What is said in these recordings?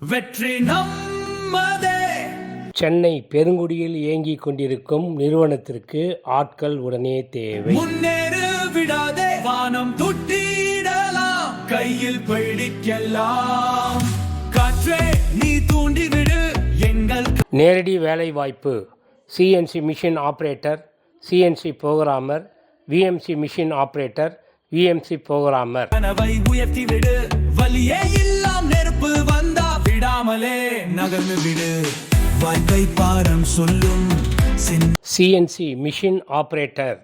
வெற்றி நம்மதே. சென்னை பெருங்குடியில் இயங்கிக் கொண்டிருக்கும் நிறுவனத்திற்கு ஆட்கள் உடனே தேவை. முன்னேறு விடாதே. வானம் துட்டிடலாம். கையில் பிடிக்கலாம். காற்றே நீ தூண்டிவிடு. எங்கள் நேரடி வேலை வாய்ப்பு CNC machine operator CNC programmer VMC machine operator VMC programmer. கனவை உயர்த்தி விடு வலியே வந்தா விடாமலே நகர்ந்து விடு. வாய்ப்பை பாரம் சொல்லும் சிஎன்சி மிஷின் ஆப்ரேட்டர்.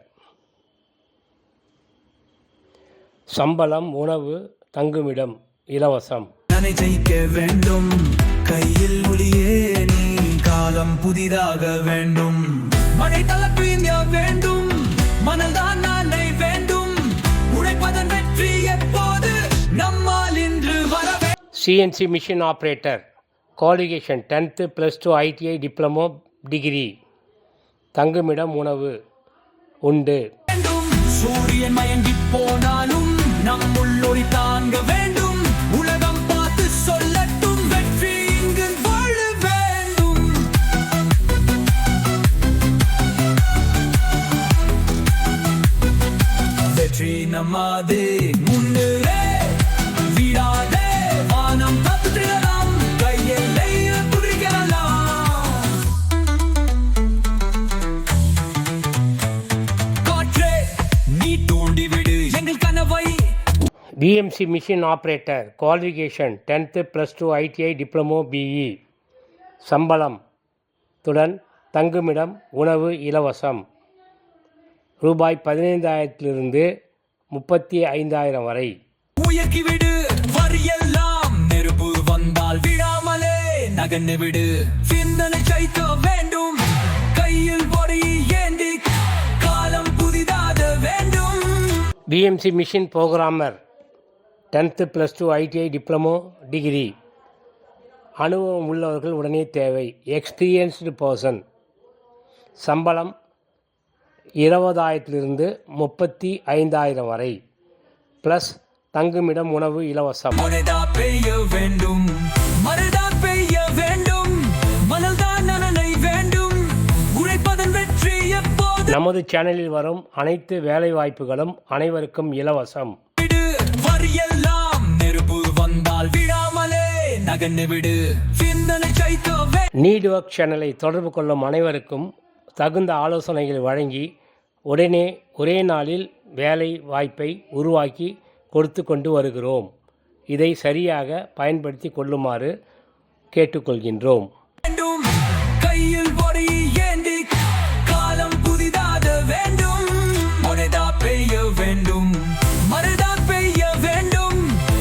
சம்பளம் உணவு தங்குமிடம் இலவசம். ஜெயிக்க வேண்டும். கையில் ஒளியே நீ காலம் புதிதாக வேண்டும். மழை தளப்பிய வேண்டும். மனல்தான் நானே வேண்டும். உழைப்பதன் வெற்றி எப்போது நம்மால் இன்று வரவே CNC machine operator. Qualification tenth plus two ITI diploma degree தங்குமிடம் உணவு உண்டு. சூரியன் மயங்கி போனாலும் நம் உள்ளொரி தாங்க வேண்டும். உலகம் பார்த்து சொல்லட்டும் வெற்றி இங்கு வாழ வேண்டும். வெற்றி நம்மாதே முன்னேறே வீடாதே வானம் தத்துடலாம் PMC machine operator qualification tenth plus two ITI diploma BE சம்பளம் துடன் தங்குமிடம் உணவு இலவசம். ரூபாய் பதினைந்தாயிரத்திலிருந்து முப்பத்தி ஐந்தாயிரம் வரை. உயர்த்திவிடு வரியெல்லாம் நெருப்பு வந்தால் விடாமலே நகர்ந்து விடு. சிந்தனை ஜெயிக்க வேண்டும் கையில் பொறி ஏந்தி காலம் புதிதாக வேண்டும். PMC machine programmer tenth plus two ITI diploma degree. அனுபவம் உள்ளவர்கள் உடனே தேவை. எக்ஸ்பீரியன்ஸ்டு பர்சன் சம்பளம் இருபதாயிரத்திலிருந்து முப்பத்தி ஐந்தாயிரம் வரை. ப்ளஸ் தங்குமிடம் உணவு இலவசம். பெய்ய வேண்டும். நமது சேனலில் வரும் அனைத்து வேலைவாய்ப்புகளும் அனைவருக்கும் இலவசம். விடு வரியெல்லாம் நெருப்பு வந்தால் விடாமலே நகர்ந்து விடு. சிந்தனை சைத்தோவே நீட் ஒர்க் சேனலை தொடர்பு கொள்ளும் அனைவருக்கும் தகுந்த ஆலோசனைகள் வழங்கி உடனே ஒரே நாளில் வேலை வாய்ப்பை உருவாக்கி கொடுத்து கொண்டு வருகிறோம். இதை சரியாக பயன்படுத்தி கொள்ளுமாறு கேட்டுக்கொள்கின்றோம்.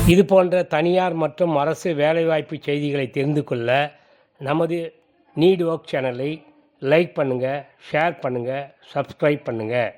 இது போன்ற தனியார் மற்றும் அரசு வேலைவாய்ப்பு செய்திகளை தெரிந்து கொள்ள நமது நீட் ஒர்க் சேனலை லைக் பண்ணுங்கள் ஷேர் பண்ணுங்கள் சப்ஸ்கிரைப் பண்ணுங்கள்